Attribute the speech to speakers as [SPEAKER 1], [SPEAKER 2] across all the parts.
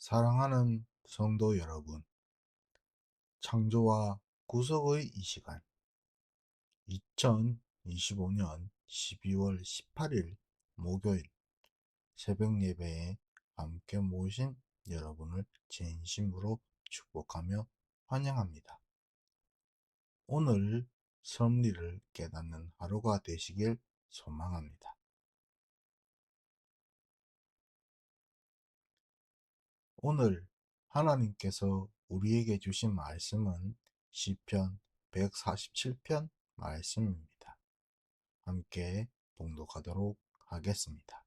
[SPEAKER 1] 사랑하는 성도 여러분, 창조와 구속의 이 시간, 2025년 12월 18일 목요일 새벽 예배에 함께 모신 여러분을 진심으로 축복하며 환영합니다. 오늘 섭리를 깨닫는 하루가 되시길 소망합니다. 오늘 하나님께서 우리에게 주신 말씀은 시편 147편 말씀입니다. 함께 봉독하도록 하겠습니다.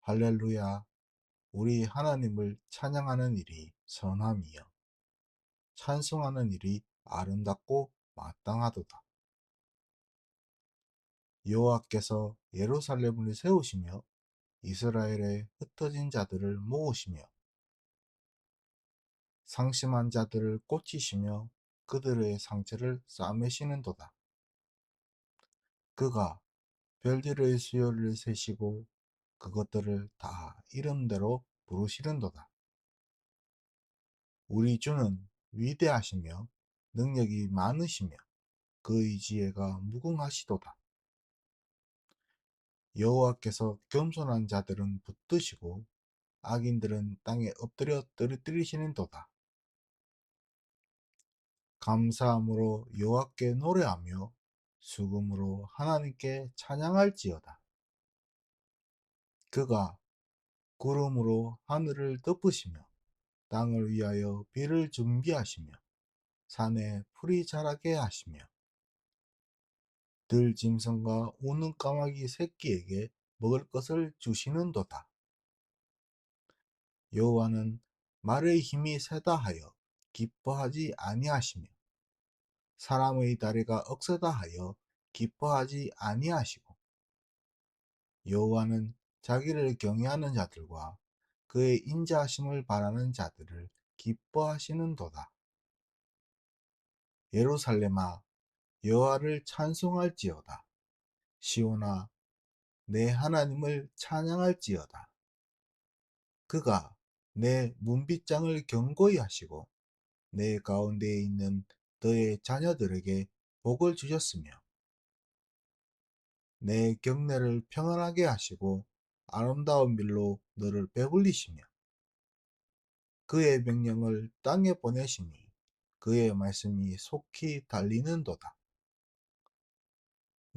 [SPEAKER 1] 할렐루야 우리 하나님을 찬양하는 일이 선함이요 찬송하는 일이 아름답고 마땅하도다. 여호와께서 예루살렘을 세우시며 이스라엘의 흩어진 자들을 모으시며 상심한 자들을 꽂히시며 그들의 상처를 싸매시는도다. 그가 별들의 수요를 세시고 그것들을 다 이름대로 부르시는도다. 우리 주는 위대하시며 능력이 많으시며 그의 지혜가 무궁하시도다. 여호와께서 겸손한 자들은 붙드시고 악인들은 땅에 엎드려 떨어뜨리시는도다. 감사함으로 여호와께 노래하며 수금으로 하나님께 찬양할지어다. 그가 구름으로 하늘을 덮으시며 땅을 위하여 비를 준비하시며 산에 풀이 자라게 하시며 들짐승과 우는 까마귀 새끼에게 먹을 것을 주시는도다. 여호와는 말의 힘이 세다 하여 기뻐하지 아니하시며 사람의 다리가 억세다 하여 기뻐하지 아니하시고 여호와는 자기를 경외하는 자들과 그의 인자하심을 바라는 자들을 기뻐하시는도다. 예루살렘아 여호와를 찬송할지어다. 시온아 내 하나님을 찬양할지어다. 그가 내 문빗장을 견고히 하시고 내 가운데에 있는 너의 자녀들에게 복을 주셨으며 내 경내를 평안하게 하시고 아름다운 밀로 너를 배불리시며 그의 명령을 땅에 보내시니 그의 말씀이 속히 달리는도다.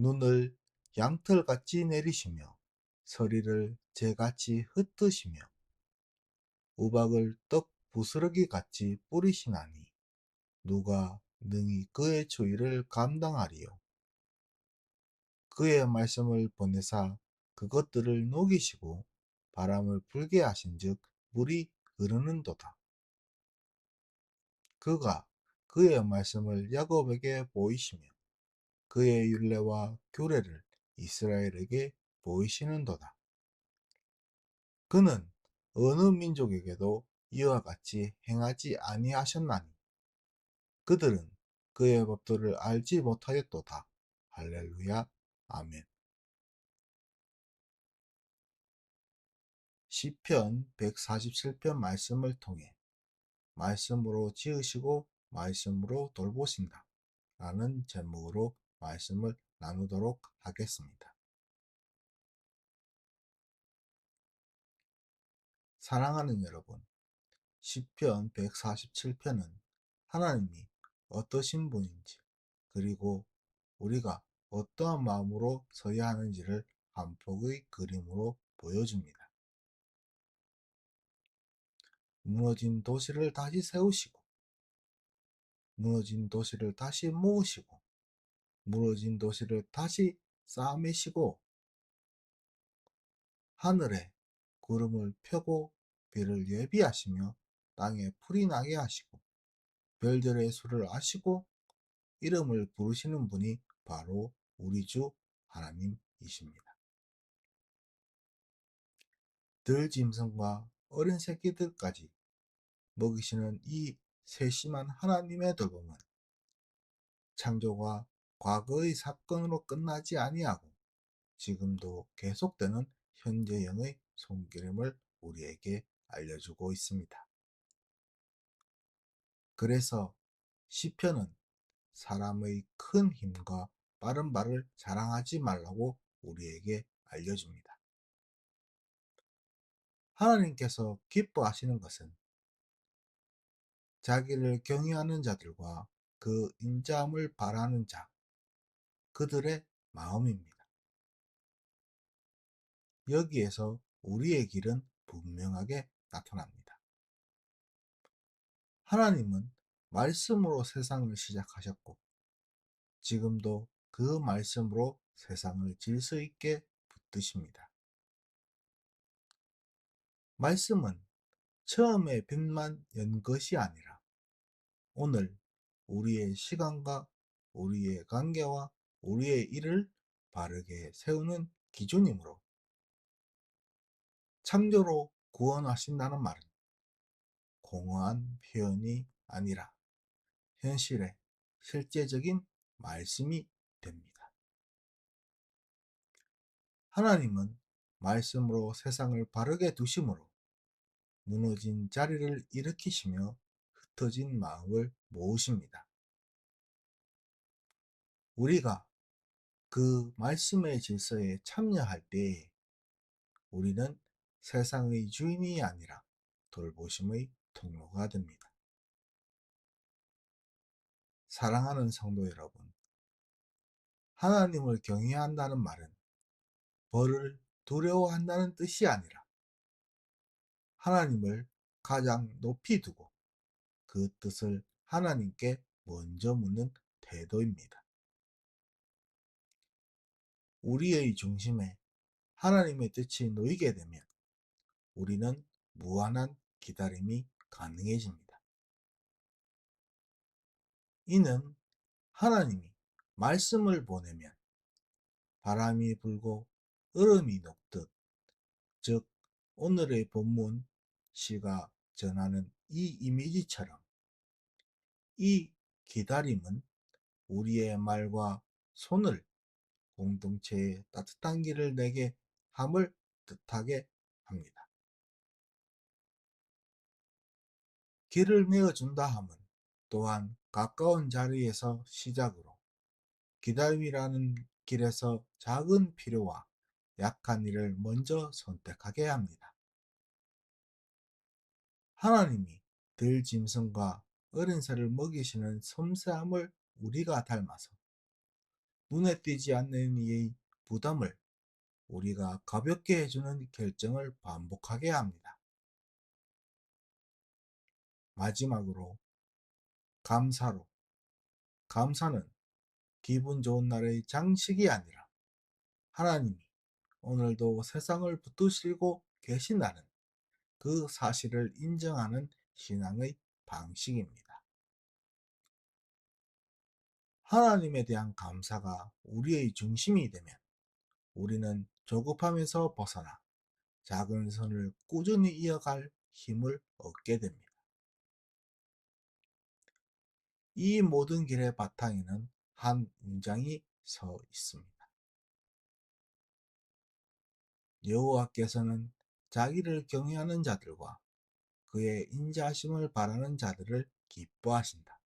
[SPEAKER 1] 눈을 양털같이 내리시며 서리를 재같이 흩으시며 우박을 떡 부스러기 같이 뿌리시나니 누가 능히 그의 주의를 감당하리요. 그의 말씀을 보내사 그것들을 녹이시고 바람을 불게 하신즉 물이 흐르는도다. 그가 그의 말씀을 야곱에게 보이시며 그의 율례와 규례를 이스라엘에게 보이시는도다. 그는 어느 민족에게도 이와 같이 행하지 아니하셨나니 그들은 그의 법도를 알지 못하였도다. 할렐루야. 아멘. 시편 147편 말씀을 통해 말씀으로 지으시고 말씀으로 돌보신다. 라는 제목으로 말씀을 나누도록 하겠습니다. 사랑하는 여러분, 시편 147편은 하나님이 어떠신 분인지 그리고 우리가 어떠한 마음으로 서야 하는지를 한 폭의 그림으로 보여줍니다. 무너진 도시를 다시 세우시고 무너진 도시를 다시 모으시고 무너진 도시를 다시 쌓아매시고 하늘에 구름을 펴고 비를 예비하시며 땅에 풀이 나게 하시고 별들의 수를 아시고 이름을 부르시는 분이 바로 우리 주 하나님이십니다. 들짐승과 어린 새끼들까지 먹이시는 이 세심한 하나님의 돌봄은 창조가 과거의 사건으로 끝나지 아니하고 지금도 계속되는 현재형의 손길임을 우리에게 알려주고 있습니다. 그래서 시편은 사람의 큰 힘과 빠른 발을 자랑하지 말라고 우리에게 알려줍니다. 하나님께서 기뻐하시는 것은 자기를 경외하는 자들과 그 인자함을 바라는 자, 그들의 마음입니다. 여기에서 우리의 길은 분명하게 나타납니다. 하나님은 말씀으로 세상을 시작하셨고, 지금도 그 말씀으로 세상을 질서 있게 붙드십니다. 말씀은 처음에 빛만 연 것이 아니라 오늘 우리의 시간과 우리의 관계와 우리의 일을 바르게 세우는 기준이므로 창조로 구원하신다는 말은 공허한 표현이 아니라 현실의 실제적인 말씀이 됩니다. 하나님은 말씀으로 세상을 바르게 두심으로 무너진 자리를 일으키시며 흩어진 마음을 모으십니다. 우리가 그 말씀의 질서에 참여할 때에 우리는 세상의 주인이 아니라 돌보심의 통로가 됩니다. 사랑하는 성도 여러분, 하나님을 경외한다는 말은 벌을 두려워한다는 뜻이 아니라 하나님을 가장 높이 두고 그 뜻을 하나님께 먼저 묻는 태도입니다. 우리의 중심에 하나님의 뜻이 놓이게 되면 우리는 무한한 기다림이 가능해집니다. 이는 하나님이 말씀을 보내면 바람이 불고 얼음이 녹듯 즉 오늘의 본문 시가 전하는 이 이미지처럼 이 기다림은 우리의 말과 손을 공동체에 따뜻한 길을 내게 함을 뜻하게 합니다. 길을 내어준다 함은 또한 가까운 자리에서 시작으로 기다림이라는 길에서 작은 필요와 약한 일을 먼저 선택하게 합니다. 하나님이 들 짐승과 어린 새를 먹이시는 섬세함을 우리가 닮아서 눈에 띄지 않는 이의 부담을 우리가 가볍게 해주는 결정을 반복하게 합니다. 마지막으로 감사로 감사는 기분 좋은 날의 장식이 아니라 하나님이 오늘도 세상을 붙드시고 계신다는 그 사실을 인정하는 신앙의 방식입니다. 하나님에 대한 감사가 우리의 중심이 되면 우리는 조급함에서 벗어나 작은 선을 꾸준히 이어갈 힘을 얻게 됩니다. 이 모든 길의 바탕에는 한 문장이 서 있습니다. 여호와께서는 자기를 경외하는 자들과 그의 인자하심을 바라는 자들을 기뻐하신다.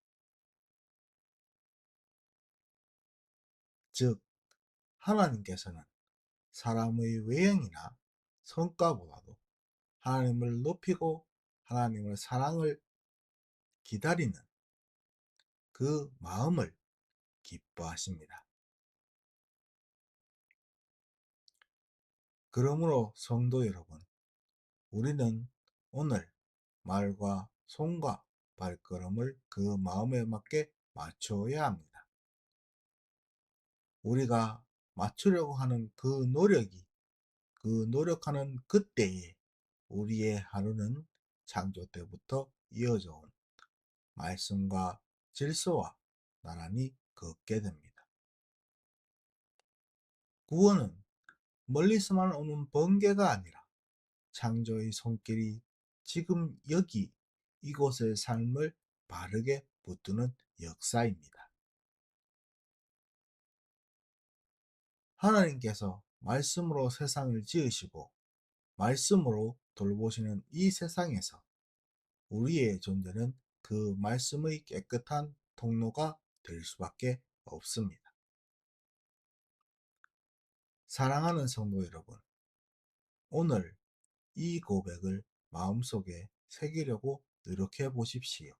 [SPEAKER 1] 즉 하나님께서는 사람의 외형이나 성과보다도 하나님을 높이고 하나님의 사랑을 기다리는 그 마음을 기뻐하십니다. 그러므로 성도 여러분, 우리는 오늘 말과 손과 발걸음을 그 마음에 맞게 맞춰야 합니다. 우리가 맞추려고 하는 그 노력이 그 노력하는 그때에 우리의 하루는 창조 때부터 이어져 온 말씀과 질서와 나란히 걷게 됩니다. 구원은 멀리서만 오는 번개가 아니라 창조의 손길이 지금 여기 이곳의 삶을 바르게 붙드는 역사입니다. 하나님께서 말씀으로 세상을 지으시고 말씀으로 돌보시는 이 세상에서 우리의 존재는 그 말씀의 깨끗한 통로가 될 수밖에 없습니다. 사랑하는 성도 여러분, 오늘 이 고백을 마음속에 새기려고 노력해 보십시오.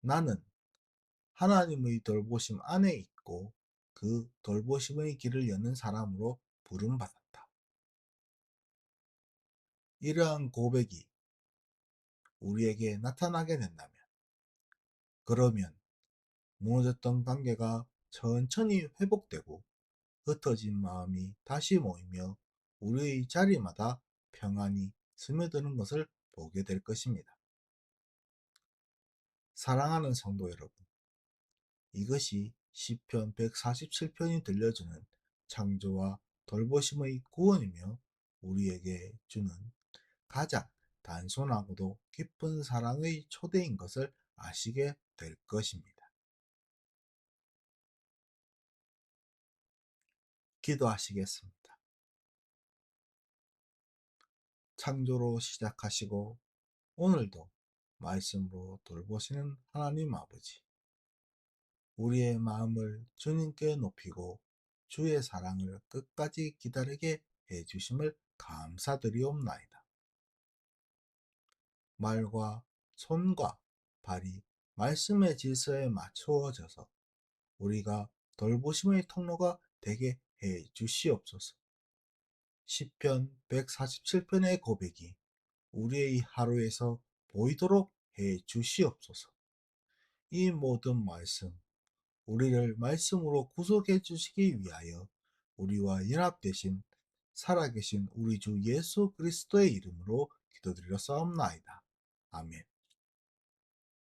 [SPEAKER 1] 나는 하나님의 돌보심 안에 있고 그 돌보심의 길을 여는 사람으로 부름받았다. 이러한 고백이 우리에게 나타나게 된다면, 그러면 무너졌던 관계가 천천히 회복되고 흩어진 마음이 다시 모이며 우리의 자리마다 평안이 스며드는 것을 보게 될 것입니다. 사랑하는 성도 여러분, 이것이 시편 147편이 들려주는 창조와 돌보심의 구원이며 우리에게 주는 가장 단순하고도 깊은 사랑의 초대인 것을 아시게 될 것입니다. 기도하시겠습니다. 창조로 시작하시고 오늘도 말씀으로 돌보시는 하나님 아버지. 우리의 마음을 주님께 높이고 주의 사랑을 끝까지 기다리게 해 주심을 감사드리옵나이다. 말과 손과 발이 말씀의 질서에 맞추어져서 우리가 돌보심의 통로가 되게 해 주시옵소서. 시편 147편의 고백이 우리의 하루에서 보이도록 해 주시옵소서. 이 모든 말씀, 우리를 말씀으로 구속해 주시기 위하여 우리와 연합되신 살아계신 우리 주 예수 그리스도의 이름으로 기도드렸사옵나이다. 아멘.